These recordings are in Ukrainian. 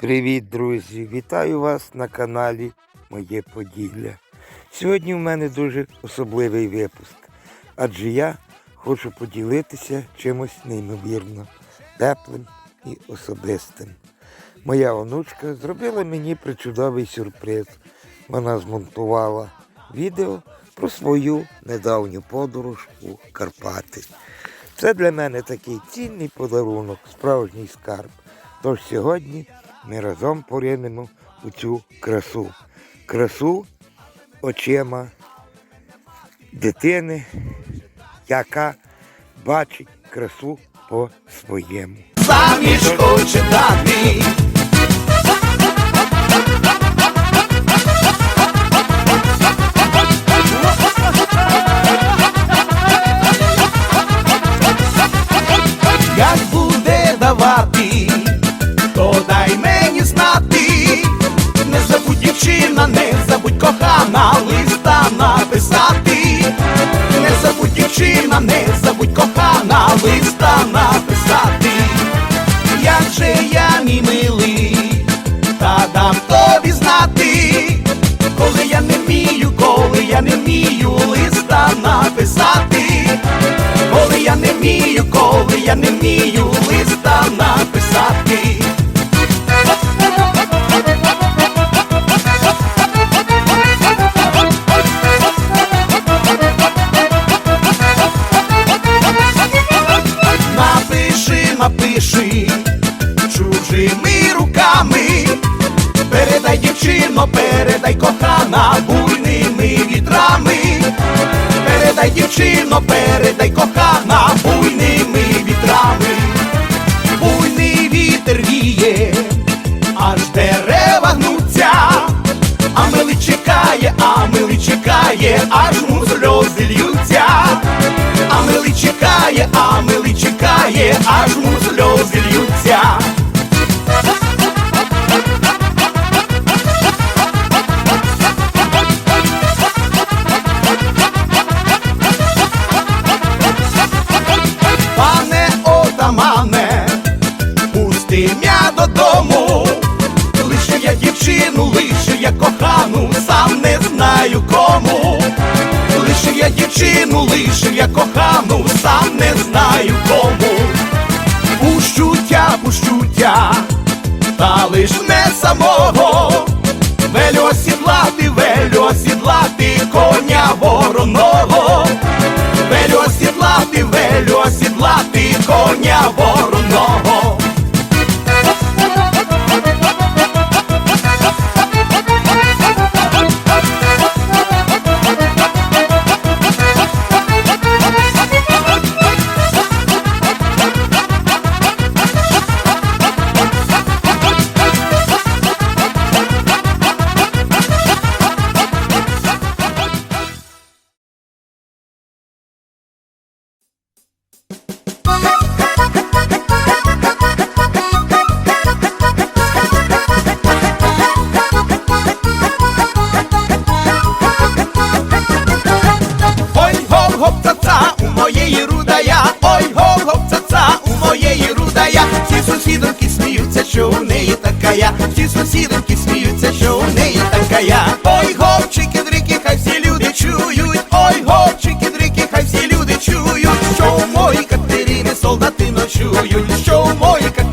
Привіт, друзі! Вітаю вас на каналі Моє Поділля. Сьогодні в мене дуже особливий випуск, адже я хочу поділитися чимось неймовірно теплим і особистим. Моя онучка зробила мені причудовий сюрприз. Вона змонтувала відео про свою недавню подорож у Карпати. Це для мене такий цінний подарунок, справжній скарб. Тож сьогодні ми разом поринемо у цю красу. Красу очима дитини, яка бачить красу по-своєму. заміж хоче дати. Дівчина, не забудь кохана, листа написати. Як же я мій милий, та дам тобі знати, коли я не вмію, коли я не вмію листа написати, коли я не вмію, коли я не вмію передай дівчино, передай кохана буйними вітрами, передай дівчино, передай кохана буйними вітрами, буйний вітер віє, дівчину, лишив я кохану, сам не знаю кому. Пущу тя, пущу тя, та лиш не самого. Велю осідлати, велю осідлати коня вороного. Такая. Ой, гопчики, дрики, хай всі люди чують. Ой, гопчики, дрики, хай всі люди чують. Що у моїй Катерини солдати ночують. Що у моїй Катерини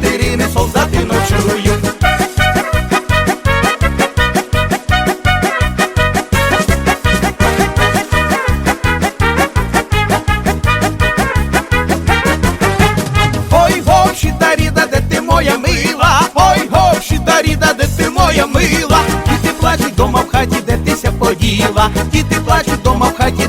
поділа, діти плачуть дома в хаті,